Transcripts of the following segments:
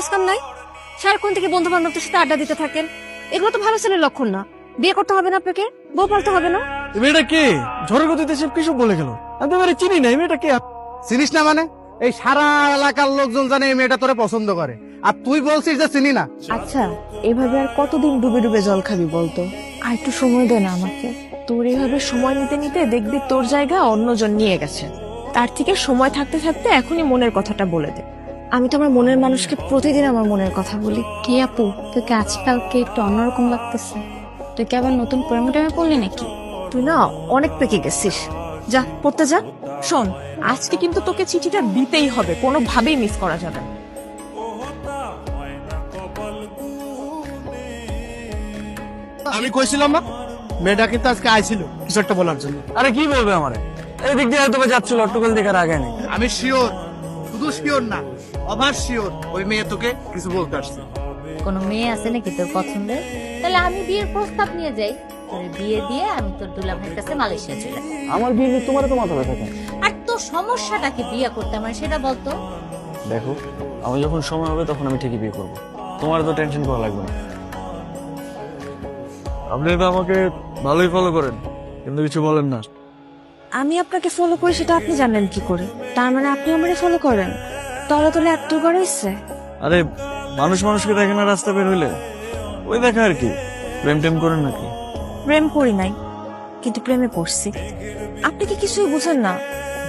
কাজ কাম নাই? সারাক্ষণ থেকে বন্ধু বান্ধবদের সাথে আড্ডা দিতে থাকেন। এগুলো তো ভালো ছেলের লক্ষণ না। বিয়ে করতে হবে না আপনাকে? বউ পালতে হবে না? মেয়েটা কে? ঝড়ের গতিতে সব কিছু বলে গেল? আমি তো এবারে চিনি না এই মেয়েটা কে? চিনিস না মানে? এই সারা এলাকার লোকজন জানে এই মেয়েটা তোরে পছন্দ করে। আর তুই বলছিস যে চিনি না? আচ্ছা এভাবে আর কতদিন ডুবে ডুবে জল খাবি বলতো? আর একটু সময় দে না আমাকে। তোর এভাবে সময় নিতে নিতে দেখবি তোর জায়গা অন্যজন নিয়ে গেছে। তার থেকে সময় থাকতে থাকতে এখনই মনের কথাটা বলে দে। আমি তো আমার মনের মানুষকে প্রতিদিন আমার মনের কথা বলি। কি আপু? তোকে আজকালকে একটু অন্যরকম লাগতেছে? তুই কি আবার নতুন প্রেমে টেমে পড়লি নাকি? তুই না অনেক পেকে গেছিস। যা পড়তে যা। শোন আজকে কিন্তু তোকে চিঠিটা দিতেই হবে কোনোভাবেই মিস করা যাবে না। আমি কইছিলাম না মেয়েটা কিন্তু আজকে আইছিল কিছু একটা বলার জন্য। আরে কি বলবে আমারে? এই দিক দিয়ে বা যাচ্ছিল অট্টকল দেখার আগে নেই আমি শিওর শুধু শিওর না অভার শিওর ওই মেয়ে তোকে কিছু বলতে আসছে। কোনো মেয়ে আছে নাকি তোর পছন্দের? তাহলে আমি বিয়ের প্রস্তাব নিয়ে যাই। তোর বিয়ে দিয়ে আমি তোর দুলা ভাইয়ের কাছে মালয়েশিয়া চলে যাব। আমার বিয়ে নিয়ে তোমার তো মাথা ব্যথা কেন? আর তোর সমস্যাটা কি বিয়ে করতে আমার সেটা বলতো? দেখো আমি যখন সময় হবে তখন আমি ঠিকই বিয়ে করব। তোমার তো টেনশন করা লাগবে না। আপনি তো আমাকে ভালোই ফলো করেন কিন্তু কিছু বলেন না। আমি আপনাকে ফলো করি সেটা আপনি জানেন কি করে? তার মানে আপনি আমারে ফলো করেন। তলে তলে এত করে ইচ্ছে আরে মানুষ মানুষকে দেখে না রাস্তা বের হইলে? ওই দেখা আর কি। প্রেম টেম করেন নাকি? প্রেম করি নাই কিন্তু প্রেমে পড়ছি। আপনি কি কিছুই বুঝেন না?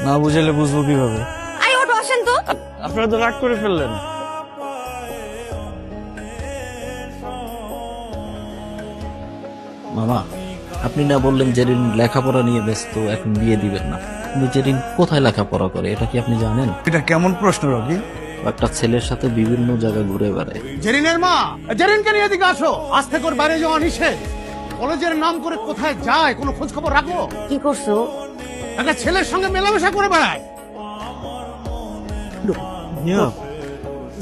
না বুঝাইলে বুঝব কীভাবে? আই ওটো আসেন তো। আপনারা তো রাগ করে ফেললেন। মামা আপনি না বললেন জেরিন লেখাপড়া নিয়ে ব্যস্ত এখন বিয়ে দিবেন না। কিন্তু জেরিন কোথায় লেখাপড়া করে এটা কি আপনি জানেন? এটা কেমন প্রশ্ন রবি একটা ছেলের সাথে বিভিন্ন জায়গায় ঘুরে বেড়ায়। জেরিনের মা! জেরিনকে নিয়ে এদিকে আসো! আজ থেকে ওর বাইরে যাওয়া নিষেধ। কলেজের নাম করে কোথায় যায় কোনো খোঁজ খবর রাখো? কি করছ? একটা ছেলের সঙ্গে মেলামেশা করে বেড়ায়।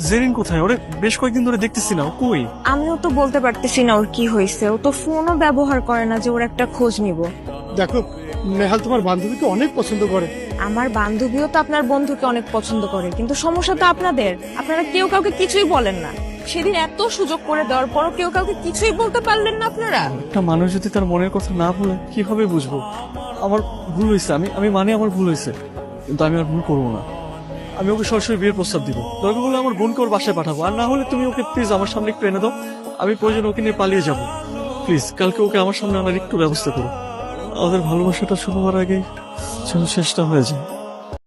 জেরিন কোথায়? ওরে বেশ কয়েকদিন ধরে দেখতেছি না ও কই? আমিও তো বলতে পারতেছি না ওর কি হয়েছে। ও তো ফোনও ব্যবহার করে না যে ওর একটা খোঁজ নিব। দেখো নেহাল তোমার বান্ধবীকে অনেক পছন্দ করে। আমার বান্ধবীও তো আপনার বন্ধুকে অনেক পছন্দ করে কিন্তু সমস্যা তো আপনাদের। আপনারা কেউ কাউকে কিছুই বলেন না। সেদিন এত সুযোগ করে দেওয়ার পরও কেউ কাউকে কিছুই বলতে পারলেন না আপনারা। একটা মানুষ যদি তার মনের কথা না বলে কীভাবে বুঝব? আমার ভুল হয়েছে আমি আমি মানে আমার ভুল হয়েছে কিন্তু আমি আর ভুল করব না। আমি ওকে সরাসরি বিয়ের প্রস্তাব দিব। দরকার হলে আমার বোনকে ওর বাসায় পাঠাবো। আর না হলে তুমি ওকে প্লিজ আমার সামনে একটু এনে দাও। আমি প্রয়োজন ওকে নিয়ে পালিয়ে যাব। প্লিজ কালকে ওকে আমার সামনে আনার একটু ব্যবস্থা করো। আমাদের ভালোবাসাটা শুরু হওয়ার আগে যেন শেষটা হয়ে যায়।